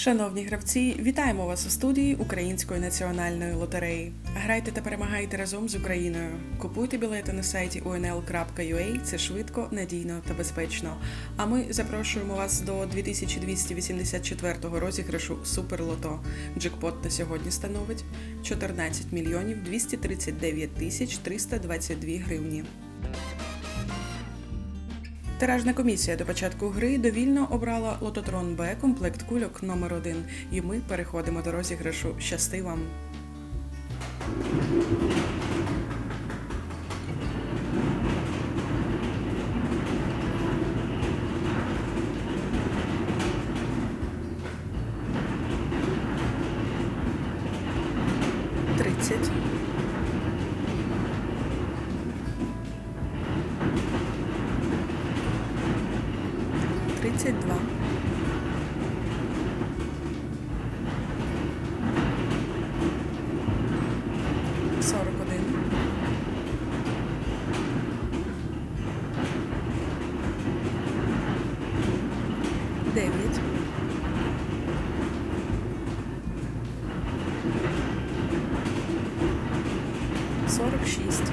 Шановні гравці, вітаємо вас у студії Української національної лотереї. Грайте та перемагайте разом з Україною. Купуйте білети на сайті unl.ua. Це швидко, надійно та безпечно. А ми запрошуємо вас до 2284 розіграшу Суперлото. Джекпот на сьогодні становить 14 мільйонів 239 тисяч 322 гривні. Тиражна комісія до початку гри довільно обрала лототрон Б комплект кульок номер 1 І ми переходимо до розіграшу. Щасти вам! 32. Сорок один. Дев'ять. Сорок шість.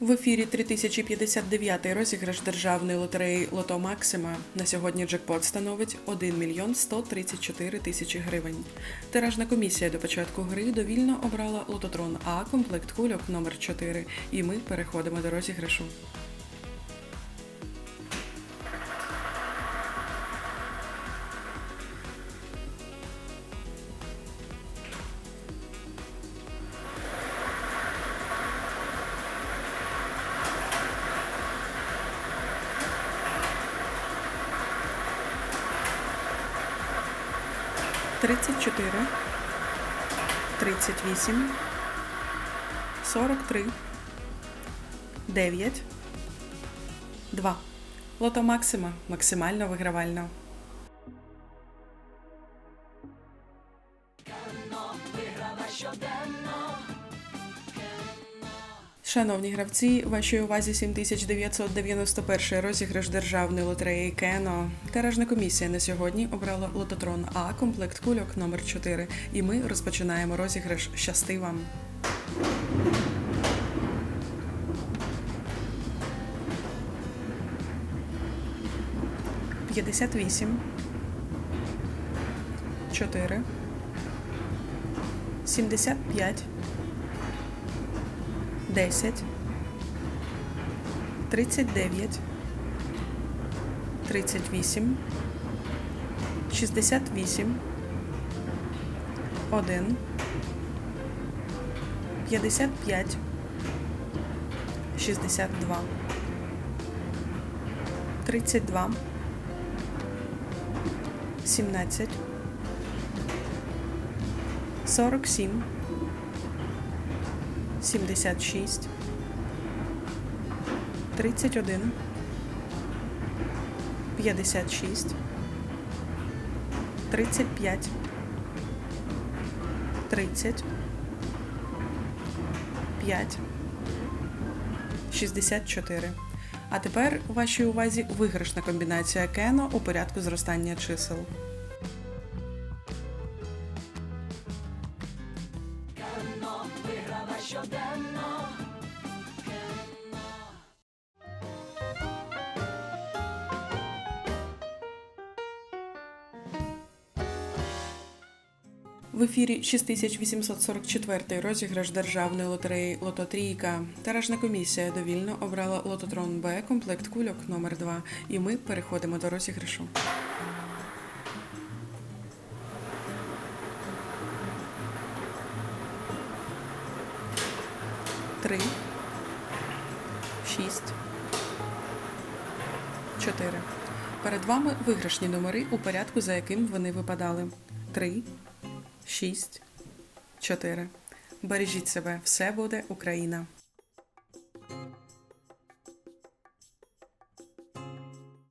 В ефірі 3059 розіграш державної лотереї Лото Максима. На сьогодні джекпот становить 1 мільйон 134 тисячі гривень. Тиражна комісія до початку гри довільно обрала лототрон А комплект кульок номер 4 І ми переходимо до розіграшу. Тридцять чотири, тридцять вісім, сорок три, дев'ять, два. Лото Максима максимально вигравально. Шановні гравці, вашій увазі 7991 розіграш державної лотереї Кено. Тиражна комісія на сьогодні обрала лототрон А комплект кульок номер 4 І ми розпочинаємо розіграш Щасти вам! П'ятдесят вісім. Чотири. Сімдесят п'ять. 10, 39, 38, 68, 1, 55, 62, 32, 17, 47, 76, 31, 56, 35, 30, 5, 64. А тепер у вашій увазі виграшна комбінація Кено у порядку зростання чисел. В ефірі 6844 розіграш державної лотереї Лото Трійка. Тиражна комісія довільно обрала лототрон Б комплект кульок номер 2 І ми переходимо до розіграшу. Три. Шість. Чотири. Перед вами виграшні номери у порядку, за яким вони випадали. Три. 6, 4. Бережіть себе, все буде Україна.